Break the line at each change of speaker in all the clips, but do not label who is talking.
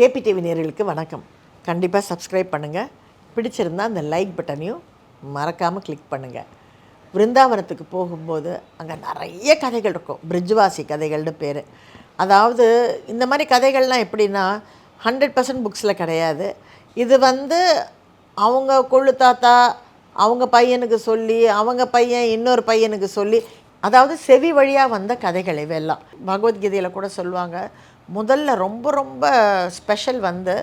KP TV வணக்கம். கண்டிப்பாக subscribe பண்ணுங்கள் பிடிச்சிருந்தா அந்த லைக் பட்டனையும் மறக்காமல் கிளிக் பண்ணுங்கள் விருந்தாவனத்துக்கு போகும்போது அங்கே நிறைய கதைகள் இருக்கும். பிரிட்ஜ்வாசி கதைகள்னு பேர். அதாவது இந்த மாதிரி கதைகள்லாம் எப்படின்னா ஹண்ட்ரட் பர்சன்ட் புக்ஸில் கிடையாது. இது வந்து அவங்க கொள்ளு தாத்தா அவங்க பையனுக்கு சொல்லி அவங்க பையன் இன்னொரு பையனுக்கு சொல்லி அதாவது செவி வழியாக வந்த கதைகள் இவையெல்லாம். பகவத்கீதையில் கூட சொல்லுவாங்க முதல்ல ரொம்ப ரொம்ப ஸ்பெஷல் வந்து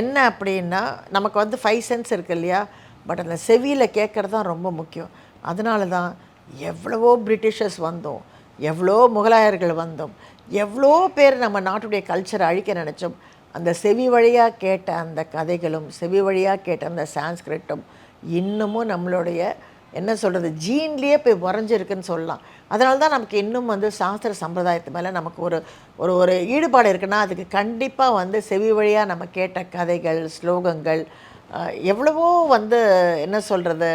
என்ன அப்படின்னா நமக்கு வந்து ஃபைவ் சென்ஸ் இருக்கு இல்லையா? பட் அந்த செவியில் கேட்குறது தான் ரொம்ப முக்கியம். அதனால தான் எவ்வளவோ பிரிட்டிஷர்ஸ் வந்தோம். எவ்வளோ முகலாயர்கள் வந்தோம். எவ்வளோ பேர் நம்ம நாட்டுடைய கல்ச்சரை அழிக்க நினச்சோம். அந்த செவி வழியாக கேட்ட அந்த கதைகளும் செவி வழியாக கேட்ட அந்த சான்ஸ்கிரிட்டும் இன்னமும் நம்மளுடைய என்ன சொல்கிறது ஜீன்லேயே போய் உறைஞ்சிருக்குன்னு சொல்லலாம். அதனால தான் நமக்கு இன்னும் வந்து சாஸ்திர சம்பிரதாயத்து மேலே நமக்கு ஒரு ஒரு ஒரு ஈடுபாடு இருக்குன்னா அதுக்கு கண்டிப்பாக வந்து செவி வழியாக நம்ம கேட்ட கதைகள் ஸ்லோகங்கள் எவ்வளவோ வந்து என்ன சொல்கிறது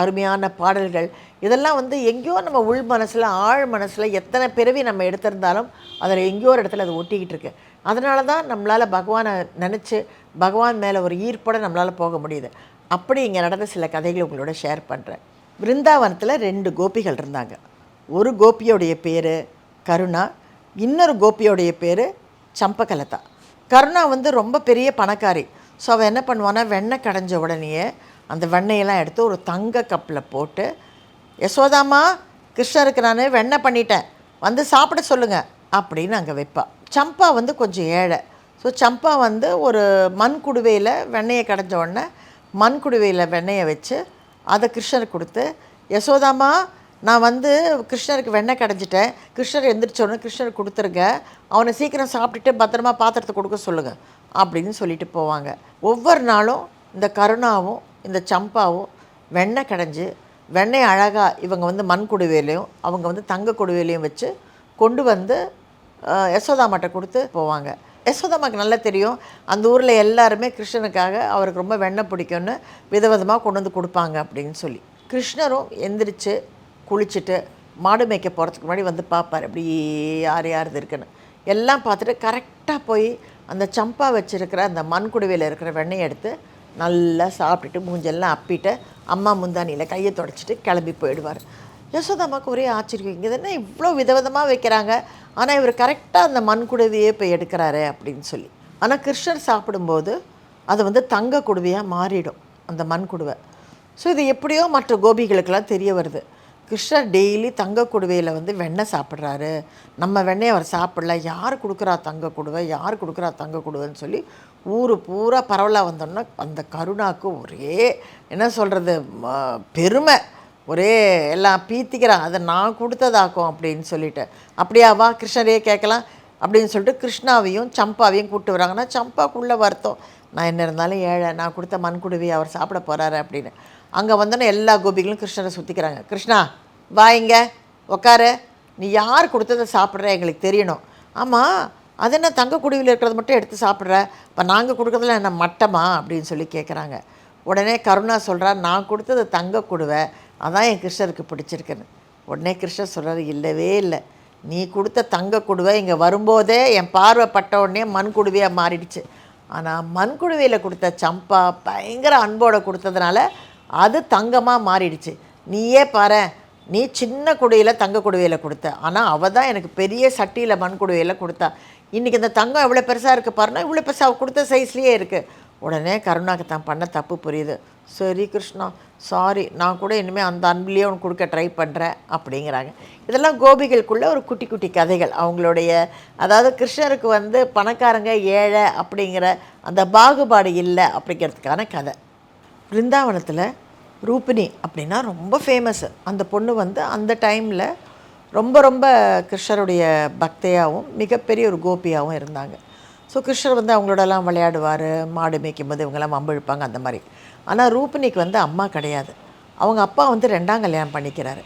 அருமையான பாடல்கள் இதெல்லாம் வந்து எங்கேயோ நம்ம உள் மனசில் ஆழ் மனசில் எத்தனை பிறவி நம்ம எடுத்திருந்தாலும் அதில் எங்கேயோ ஒரு இடத்துல அது ஒட்டிக்கிட்டு இருக்கு. அதனால தான் நம்மளால் பகவானை நினச்சி பகவான் மேலே ஒரு ஈர்ப்போட நம்மளால் போக முடியுது. அப்படி இங்கே நடந்த சில கதைகளை உங்களோட ஷேர் பண்ணுறேன் பிருந்தாவனத்தில் ரெண்டு கோபிகள் இருந்தாங்க. ஒரு கோபியோடைய பேர் கருணா இன்னொரு கோபியோடைய பேர் சம்பகலதா. கருணா வந்து ரொம்ப பெரிய பணக்காரி. ஸோ அவள் என்ன பண்ணுவான்னா வெண்ணெய் கடைஞ்ச உடனேயே அந்த வெண்ணெயெல்லாம் எடுத்து ஒரு தங்க கப்பில் போட்டு யசோதாம்மா கிருஷ்ணருக்கு நான் வெண்ணெய் பண்ணிட்டேன். வந்து சாப்பிட சொல்லுங்கள் அப்படின்னு அங்கே வைப்பா. சம்பா வந்து கொஞ்சம் ஏழை. ஸோ சம்பா வந்து ஒரு மண் குடுவையில் வெண்ணெயை கடைஞ்ச உடனே மண் குடுவையில் வெண்ணெயை வச்சு அதை கிருஷ்ணருக்கு கொடுத்து யசோதாமா நான் வந்து கிருஷ்ணருக்கு வெண்ணெய் கடைஞ்சிட்டேன். கிருஷ்ணர் எந்திரிச்ச கிருஷ்ணருக்கு கொடுத்துருங்க. அவனை சீக்கிரம் சாப்பிட்டுட்டு பத்திரமா பாத்திரத்தை கொடுக்க சொல்லுங்கள் அப்படின்னு சொல்லிட்டு போவாங்க. ஒவ்வொரு நாளும் இந்த கருணாவும் இந்த சம்பாவும் வெண்ணெய் கடைஞ்சி வெண்ணெய் அழகாக இவங்க வந்து மண் குடுவையிலையும் அவங்க வந்து தங்க குடுவையிலையும் வச்சு கொண்டு வந்து அஹ், யசோதாமாட்ட கொடுத்து போவாங்க. யசோதாமாக்கு நல்லா தெரியும். அந்த ஊரில் எல்லாருமே கிருஷ்ணனுக்காக அவருக்கு ரொம்ப வெண்ணெய் பிடிக்கும்னு விதவிதமாக கொண்டு வந்து கொடுப்பாங்க அப்படின்னு சொல்லி. கிருஷ்ணரும் எந்திரிச்சு குளிச்சுட்டு மாடு மேய்க்க போகிறதுக்கு முன்னாடி வந்து பார்ப்பார். இப்படி யார் யார் இது இருக்குன்னு. எல்லாம் பார்த்துட்டு கரெக்டாக போய் அந்த சம்பா வச்சுருக்கிற அந்த மண் குடுவையில் இருக்கிற வெண்ணெயை எடுத்து நல்லா சாப்பிட்டுட்டு மூஞ்செல்லாம் அப்பிட்டு அம்மா முந்தானியில் கையை தொடச்சிட்டு கிளம்பி போயிடுவார். யசோதாமாவுக்கு ஒரே ஆச்சரியம். இங்கே என்ன இவ்வளோ விதவிதமாக வைக்கிறாங்க. ஆனால் இவர் கரெக்டாக அந்த மண் குடுவையே போய் எடுக்கிறாரு அப்படின்னு சொல்லி. ஆனால் கிருஷ்ணர் சாப்பிடும்போது அது வந்து தங்க குடுவையாக மாறிடும் அந்த மண் குடுவை. ஸோ இது எப்படியோ மற்ற கோபிகளுக்கெல்லாம் தெரிய வருது. கிருஷ்ணர் டெய்லி தங்க குடுவையில் வந்து வெண்ணெய் சாப்பிட்றாரு. நம்ம வெண்ணெய் அவர் சாப்பிடல. யார் கொடுக்குறா தங்க குடுவை? யார் கொடுக்குறா தங்க குடுவைன்னு சொல்லி ஊர் பூரா பரவலாக வந்தோன்னா அந்த கருணாவுக்கு ஒரே என்ன சொல்கிறது பெருமை. ஒரே எல்லாம் பீத்திக்கிறான் அதை நான் கொடுத்ததாக்கும் அப்படின்னு சொல்லிட்டு. அப்படியாவா கிருஷ்ணரையே கேட்கலாம் அப்படின்னு சொல்லிட்டு கிருஷ்ணாவையும் சம்பாவையும் கூப்பிட்டு வராங்கன்னா சம்பாக்குள்ளே வருத்தம். நான் என்ன இருந்தாலும் ஏழை நான் கொடுத்த மண்குடுவி அவர் சாப்பிட போகிறாரு அப்படின்னு. அங்கே வந்தோன்னே எல்லா கோபிகளும் கிருஷ்ணரை சுற்றிக்கிறாங்க கிருஷ்ணா வா இங்க உக்காரு. நீ யார் கொடுத்ததை சாப்பிட்ற? எங்களுக்கு தெரியணும். ஆமாம் அது என்ன தங்க குடுவியில் இருக்கிறது மட்டும் எடுத்து சாப்பிட்ற? இப்போ நாங்கள் கொடுக்குறதுல என்ன மட்டமா அப்படின்னு சொல்லி கேட்குறாங்க உடனே கருணா சொல்கிறா நான் கொடுத்தது தங்க குடுவை. அதான் என் கிருஷ்ணருக்கு பிடிச்சிருக்குன்னு. உடனே கிருஷ்ணர் சொல்கிறார் இல்லவே இல்லை. நீ கொடுத்த தங்க குடுவை இங்கே வரும்போதே என் பார்வை பட்ட உடனே மண் குடுவையாக மாறிடுச்சு. ஆனால் மண் குடுவையில் கொடுத்த சம்பா பயங்கர அன்போடு கொடுத்ததுனால அது தங்கமாக மாறிடுச்சு. நீயே பாரு நீ சின்ன குடையில் தங்க குடுவையில் கொடுத்த. ஆனால் அவள் தான் எனக்கு பெரிய சட்டியில் மண் குடுவையில் கொடுத்தா. இன்றைக்கி இந்த தங்கம் எவ்வளோ பெருசாக இருக்குது பாருன்னா இவ்வளோ பெருசாக அவள் கொடுத்த சைஸ்லேயே இருக்குது உடனே கருணாக்கு தான் பண்ண தப்பு புரியுது. சரி கிருஷ்ணா சாரி நான் கூட இனிமேல் அந்த அன்புலேயே உனக்கு கொடுக்க ட்ரை பண்ணுறேன் அப்படிங்கிறாங்க. இதெல்லாம் கோபிகளுக்குள்ள ஒரு குட்டி குட்டி கதைகள். அவங்களுடைய அதாவது கிருஷ்ணருக்கு வந்து பணக்காரங்க ஏழை அப்படிங்கிற அந்த பாகுபாடு இல்லை அப்படிங்கிறதுக்கான கதை. பிருந்தாவனத்தில் ரூபினி அப்படின்னா ரொம்ப ஃபேமஸ் அந்த பொண்ணு வந்து அந்த டைமில் ரொம்ப ரொம்ப கிருஷ்ணருடைய பக்தையாகவும் மிகப்பெரிய ஒரு கோபியாகவும் இருந்தாங்க. ஸோ கிருஷ்ணர் வந்து அவங்களோடலாம் விளையாடுவார் மாடு மேய்க்கும் போது இவங்கெல்லாம் வம்பிழுப்பாங்க அந்த மாதிரி. ஆனால் ரூபினிக்கு வந்து அம்மா கிடையாது. அவங்க அப்பா வந்து ரெண்டாம் கல்யாணம் பண்ணிக்கிறாரு.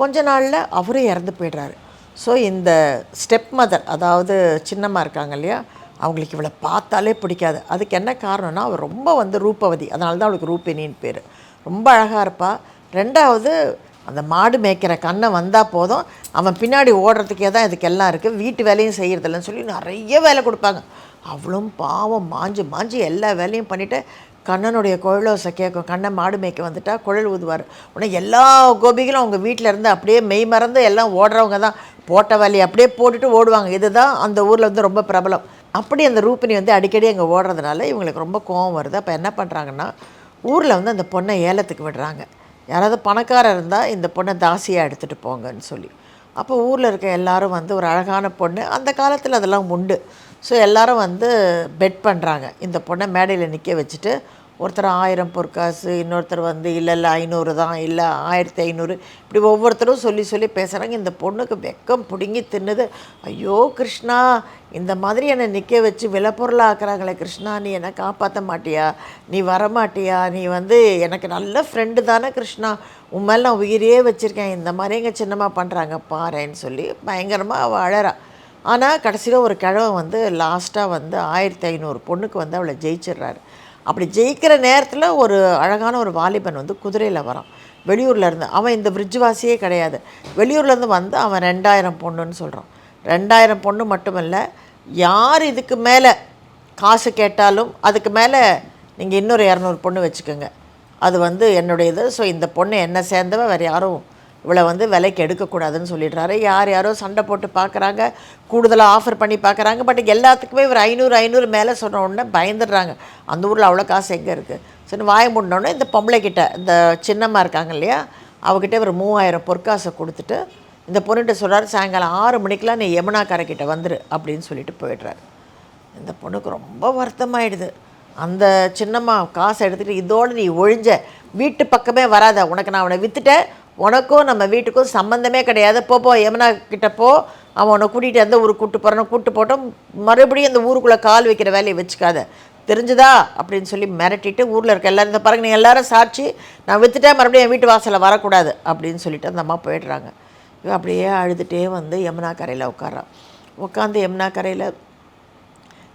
கொஞ்ச நாளில் அவரும் இறந்து போயிடுறாரு. ஸோ இந்த ஸ்டெப் மதர் அதாவது சின்னம்மா இருக்காங்க இல்லையா அவங்களுக்கு இவளை பார்த்தாலே பிடிக்காது. அதுக்கு என்ன காரணம்னா அவள் ரொம்ப வந்து ரூபவதி. அதனால தான் அவளுக்கு ரூபினின்னு பேர். ரொம்ப அழகாக இருப்பா. ரெண்டாவது அந்த மாடு மேய்க்கிற கண்ணை வந்தால் போதும். அவன் பின்னாடி ஓடுறதுக்கே தான் இதுக்கெல்லாம் இருக்குது வீட்டு வேலையும் செய்கிறதில்லன்னு சொல்லி நிறைய வேலை கொடுப்பாங்க. அவளும் பாவம். மாஞ்சு மாஞ்சு எல்லா வேலையும் பண்ணிவிட்டு கண்ணனுடைய குழலோசை கேட்கும். கண்ணை மாடு மேய்க்க வந்துட்டா குழல் ஊதுவார். உடனே எல்லா கோபிகளும் அவங்க வீட்டில் இருந்து அப்படியே மெய் மறந்து எல்லாம் ஓடுறவங்க தான். போட்ட வேலையை அப்படியே போட்டுட்டு ஓடுவாங்க. இதுதான் அந்த ஊரில் வந்து ரொம்ப பிரபலம். அப்படி அந்த ரூபினி வந்து அடிக்கடி அங்கே ஓடுறதுனால இவங்களுக்கு ரொம்ப கோவம் வருது. அப்போ என்ன பண்ணுறாங்கன்னா ஊரில் வந்து அந்த பொண்ணை ஏலத்துக்கு விடுறாங்க. யாராவது பணக்காரர் இருந்தால் இந்த பொண்ணை தாசியாக எடுத்துகிட்டு போங்கன்னு சொல்லி. அப்போ ஊரில் இருக்க எல்லோரும் வந்து ஒரு அழகான பொண்ணு. அந்த காலத்தில் அதெல்லாம் உண்டு. ஸோ எல்லோரும் வந்து பெட் பண்ணுறாங்க இந்த பொண்ணை மேடையில் நிற்க வச்சுட்டு ஒருத்தர் ஆயிரம் பொற்காசு இன்னொருத்தர் வந்து இல்லை இல்லை ஐநூறு தான் இல்லை ஆயிரத்தி ஐநூறு. இப்படி ஒவ்வொருத்தரும் சொல்லி சொல்லி பேசுகிறாங்க இந்த பொண்ணுக்கு வெக்கம் பிடுங்கி தின்னுது. ஐயோ கிருஷ்ணா இந்த மாதிரி என்னை நிற்க வச்சு விலைப்பொருளாக்குறாங்களே கிருஷ்ணா நீ என்னை காப்பாற்ற மாட்டியா? நீ வரமாட்டியா? நீ வந்து எனக்கு நல்ல ஃப்ரெண்டு தானே கிருஷ்ணா. உண்மையில் நான் உயிரியே வச்சுருக்கேன். இந்த மாதிரி எங்கள் சின்னம்மா பண்ணுறாங்க பாருன்னு சொல்லி பயங்கரமாக அவள் அழறா. ஆனால் கடைசியில் ஒரு கிழவன் வந்து லாஸ்ட்டாக வந்து ஆயிரத்தி ஐநூறு பொண்ணுக்கு வந்து அவளை ஜெயிச்சிடுறாரு. அப்படி ஜெயிக்கிற நேரத்தில் ஒரு அழகான ஒரு வாலிபன் வந்து குதிரையில் வரான். வெளியூர்லேருந்து அவன் இந்த பிரிட்ஜ்வாசியே கிடையாது. வெளியூர்லேருந்து வந்து அவன் ரெண்டாயிரம் பொண்ணுன்னு சொல்கிறான் ரெண்டாயிரம் பொண்ணு மட்டுமல்ல யார் இதுக்கு மேலே காசு கேட்டாலும் அதுக்கு மேலே நீங்கள் இன்னொரு இரநூறு பொண்ணு வச்சுக்கோங்க. அது வந்து என்னுடைய இது ஸோ இந்த பொண்ணு என்ன சேர்ந்தவ வேறு யாரும் இவளை வந்து விலைக்கு எடுக்கக்கூடாதுன்னு சொல்லிடுறாரு. யார் யாரோ சண்டை போட்டு பார்க்குறாங்க கூடுதலாக ஆஃபர் பண்ணி பார்க்குறாங்க. பட் எல்லாத்துக்குமே ஒரு ஐநூறு ஐநூறு மேலே சொன்ன உடனே பயந்துடுறாங்க. அந்த ஊரில் அவ்வளோ காசு எங்கே இருக்குது? சரி வாய முடினோடனே இந்த பொம்பளை கிட்ட இந்த சின்னம்மா இருக்காங்க இல்லையா அவகிட்ட ஒரு மூவாயிரம் பொற்காசை கொடுத்துட்டு இந்த பொண்ணுகிட்ட சொல்கிறார் சாயங்காலம் ஆறு மணிக்கெலாம் நீ யமுனா கரைக்கிட்ட வந்துரு அப்படின்னு சொல்லிட்டு போயிடுறாரு. இந்த பொண்ணுக்கு ரொம்ப வருத்தமாயிடுது. அந்த சின்னம்மா காசை எடுத்துகிட்டு இதோடு நீ ஒழிஞ்ச வீட்டு பக்கமே வராத உனக்கு நான் அவனை விற்றுட்டேன் உனக்கும் நம்ம வீட்டுக்கும் சம்மந்தமே கிடையாது. போப்போ யமுனா கிட்ட போ. அவன் உன்னை கூட்டிகிட்டு எந்த ஊருக்கு கூட்டு போகிறானோ கூட்டு போட்டோம். மறுபடியும் அந்த ஊருக்குள்ளே கால் வைக்கிற வேலையை வச்சுக்காத. தெரிஞ்சுதா? அப்படின்னு சொல்லி மிரட்டிட்டு ஊரில் இருக்க எல்லோரும் இந்த பாருங்க நீங்கள் எல்லோரும் சாட்சி நான் விற்றுட்டேன் மறுபடியும் என் வீட்டு வாசலில் வரக்கூடாது அப்படின்னு சொல்லிட்டு அந்த அம்மா போயிடுறாங்க. இவன் அப்படியே அழுதுகிட்டே வந்து யமுனா கரையில் உட்காரான் உட்காந்து யமுனா கரையில்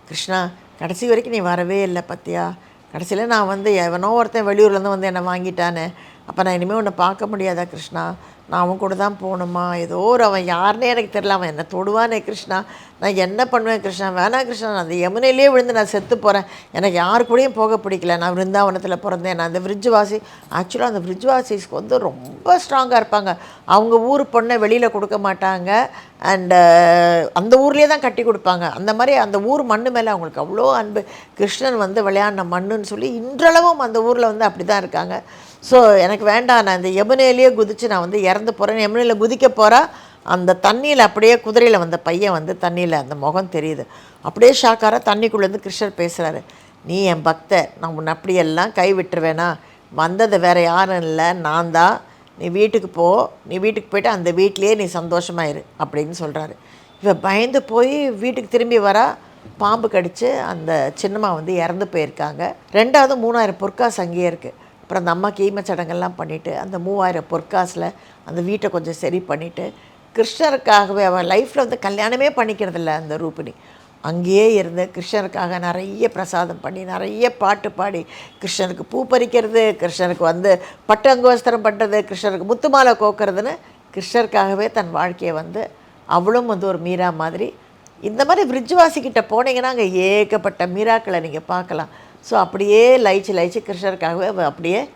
கிருஷ்ணா கடைசி வரைக்கும் நீ வரவே இல்லை பத்தியா? கடைசியில் நான் வந்து எவனோ ஒருத்தன் வெளியூர்லேருந்து வந்து என்னை வாங்கிட்டானே. அப்போ நான் இனிமேல் உன்னை பார்க்க முடியாதா கிருஷ்ணா? நான் அவன் கூட தான் போகணுமா? ஏதோ ஒரு அவன் யாருன்னே எனக்கு தெரியல. அவன் என்ன தொடுவானே கிருஷ்ணா? நான் என்ன பண்ணுவேன் கிருஷ்ணா? வேணாம் கிருஷ்ணா நான் அந்த யமுனையிலே விழுந்து நான் செத்து போகிறேன் எனக்கு யார் கூடயும் போக பிடிக்கல. நான் விருந்தாவனத்தில் பிறந்தேன். நான் அந்த விரிட்ஜ் வாசி ஆக்சுவலாக அந்த விரிட்ஜ் வாசிஸ்க்கு வந்து ரொம்ப ஸ்ட்ராங்காக இருப்பாங்க. அவங்க ஊர் பொண்ணை வெளியில் கொடுக்க மாட்டாங்க. அண்டு அந்த ஊர்லேயே தான் கட்டி கொடுப்பாங்க. அந்த மாதிரி அந்த ஊர் மண்ணு மேலே அவங்களுக்கு அவ்வளோ அன்பு. கிருஷ்ணன் வந்து விளையாடின மண்ணுன்னு சொல்லி இன்றளவும் அந்த ஊரில் வந்து அப்படி தான் இருக்காங்க. ஸோ எனக்கு வேண்டாம். நான் இந்த யமுனையிலேயே குதித்து நான் வந்து இறந்து போகிறேன் யமுனையில் குதிக்க போகிறேன் அந்த தண்ணியில் அப்படியே குதிரையில் வந்த பையன் வந்து தண்ணியில் அந்த முகம் தெரியுது. அப்படியே ஷாக்கார தண்ணிக்குள்ளேருந்து கிருஷ்ணர் பேசுகிறாரு நீ என் பக்தர். நான் உன்னை அப்படியெல்லாம் கை விட்டுருவேனா வந்தது வேறு யாரும் இல்லை. நான் தான். நீ வீட்டுக்கு போ. நீ வீட்டுக்கு போயிட்டு அந்த வீட்லேயே நீ சந்தோஷமாயிரு அப்படின்னு சொல்கிறாரு இவ பயந்து போய் வீட்டுக்கு திரும்பி வரா. பாம்பு கடித்து அந்த சின்னம்மா வந்து இறந்து போயிருக்காங்க. ரெண்டாவது மூணாயிரம் பொற்காசு அங்கேயே இருக்குது அப்புறம் அந்த அம்மாக்கு ஈம சடங்கெல்லாம் பண்ணிவிட்டு அந்த மூவாயிரம் பொற்காசில் அந்த வீட்டை கொஞ்சம் சரி பண்ணிவிட்டு கிருஷ்ணருக்காகவே அவன் லைஃப்பில் வந்து கல்யாணமே பண்ணிக்கிறதில்ல அந்த ரூபினி அங்கேயே இருந்து கிருஷ்ணருக்காக நிறைய பிரசாதம் பண்ணி நிறைய பாட்டு பாடி கிருஷ்ணருக்கு பூ பறிக்கிறது கிருஷ்ணருக்கு வந்து பட்டு பண்ணுறது கிருஷ்ணருக்கு முத்துமாலை கோக்கிறதுன்னு கிருஷ்ணருக்காகவே தன் வாழ்க்கையை வந்து அவளும் வந்து ஒரு மீரா மாதிரி இந்த மாதிரி பிரிட்ஜ்வாசிக்கிட்ட போனீங்கன்னா அங்கே ஏகப்பட்ட மீராக்களை நீங்கள் பார்க்கலாம். ஸோ அப்படியே லயிச்சு லயிச்சு கிருஷ்ணருக்காகவே அப்படியே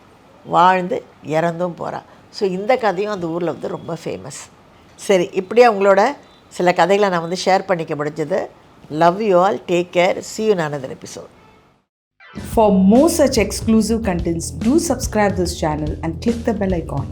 வாழ்ந்து இறந்தும் போகிறாள் ஸோ இந்த கதையும் அந்த ஊரில் வந்து ரொம்ப ஃபேமஸ் சரி இப்படியே அவங்களோட சில கதைகளை நான் வந்து ஷேர் பண்ணிக்க முடிஞ்சது love you all take care see you another episode
for more such exclusive contents to subscribe this channel and click the bell icon